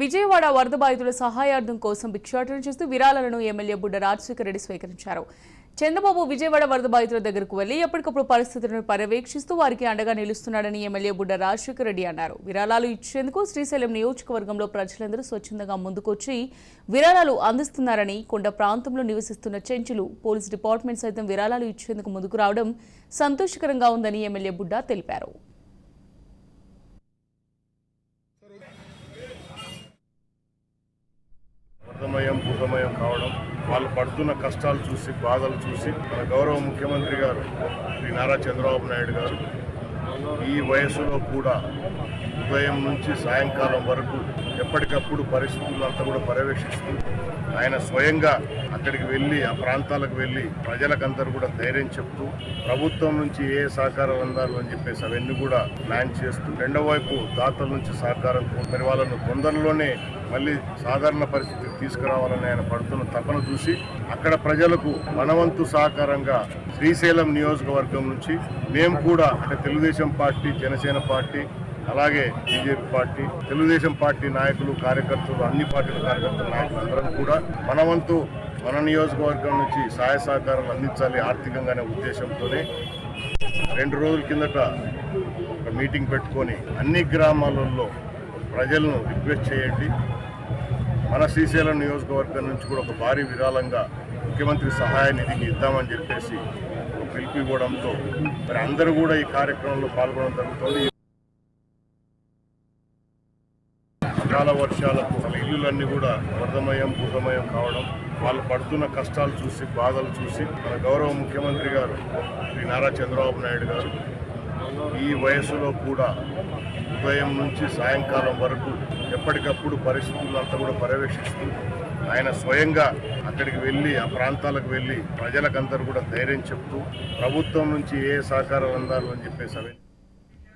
విజయవాడ వరద బాధితుల సహాయార్థం కోసం భిక్షాటన చేస్తూ విరాళాలను ఎమ్మెల్యే బుడ్డ రాజశేఖర రెడ్డి స్వీకరించారు. చంద్రబాబు విజయవాడ వరద బాధితుల దగ్గరకు వెళ్ళి ఎప్పటికప్పుడు పరిస్థితులను పర్యవేక్షిస్తూ వారికి అండగా నిలుస్తున్నాడని ఎమ్మెల్యే బుడ్డ రాజశేఖర రెడ్డి అన్నారు. విరాళాలు ఇచ్చేందుకు శ్రీశైలం నియోజకవర్గంలో ప్రజలందరూ స్వచ్ఛందంగా ముందుకొచ్చి విరాళాలు అందిస్తున్నారని కొండ ప్రాంతంలో నివసిస్తున్న చెంచులు పోలీస్ డిపార్ట్మెంట్ సైతం విరాళాలు ఇచ్చేందుకు ముందుకు రావడం సంతోషకరంగా ఉందని ఎమ్మెల్యే బుడ్డ తెలిపారు. వరదమయం కావడం వాళ్ళు పడుతున్న కష్టాలు చూసి బాధలు చూసి మన గౌరవ ముఖ్యమంత్రి గారు శ్రీ నారా చంద్రబాబు నాయుడు గారు ఈ వయసులో కూడా ఉదయం నుంచి సాయంకాలం వరకు ఎప్పటికప్పుడు పరిస్థితులంతా కూడా పర్యవేక్షిస్తూ ఆయన స్వయంగా అక్కడికి వెళ్ళి ఆ ప్రాంతాలకు వెళ్ళి ప్రజలకందరూ కూడా ధైర్యం చెప్తూ ప్రభుత్వం నుంచి ఏ సహకారం అందాలి అని చెప్పేసి అవన్నీ కూడా ప్లాన్ చేస్తూ రెండో వైపు దాతల నుంచి సహకారం మరి వాళ్ళను తొందరలోనే మళ్ళీ సాధారణ పరిస్థితికి తీసుకురావాలని ఆయన పడుతున్న తపన చూసి అక్కడ ప్రజలకు మనవంతు సహకారంగా శ్రీశైలం నియోజకవర్గం నుంచి మేము కూడా అంటే తెలుగుదేశం పార్టీ జనసేన పార్టీ అలాగే బీజేపీ పార్టీ తెలుగుదేశం పార్టీ నాయకులు కార్యకర్తలు అన్ని పార్టీల కార్యకర్తల నాయకులు అందరం కూడా మనవంతు మన నియోజకవర్గం నుంచి సహాయ సహకారాలు అందించాలి ఆర్థికంగానే ఉద్దేశంతోనే రెండు రోజుల కిందట ఒక మీటింగ్ పెట్టుకొని అన్ని గ్రామాలలో ప్రజలను రిక్వెస్ట్ చేయండి. మన శ్రీశైలం నియోజకవర్గం నుంచి కూడా ఒక భారీ విరాళంగా ముఖ్యమంత్రి సహాయ నిధికి ఇద్దామని చెప్పేసి ఒక పిలుపు ఇవ్వడంతో మరి అందరూ కూడా ఈ కార్యక్రమంలో పాల్గొనడం జరుగుతుంది. అకాల వర్షాలకు వాళ్ళ ఇల్లులన్నీ కూడా వరదమయం భూతమయం కావడం వాళ్ళు పడుతున్న కష్టాలు చూసి బాధలు చూసి మన గౌరవ ముఖ్యమంత్రి గారు శ్రీ నారా చంద్రబాబు నాయుడు గారు ఈ వయసులో కూడా ఉదయం నుంచి సాయంకాలం వరకు ఎప్పటికప్పుడు పరిస్థితులంతా కూడా పర్యవేక్షిస్తూ ఆయన స్వయంగా అక్కడికి వెళ్ళి ఆ ప్రాంతాలకు వెళ్ళి ప్రజలకందరూ కూడా ధైర్యం చెప్తూ ప్రభుత్వం నుంచి ఏ సహకారం అందాలు అని చెప్పేసి అవి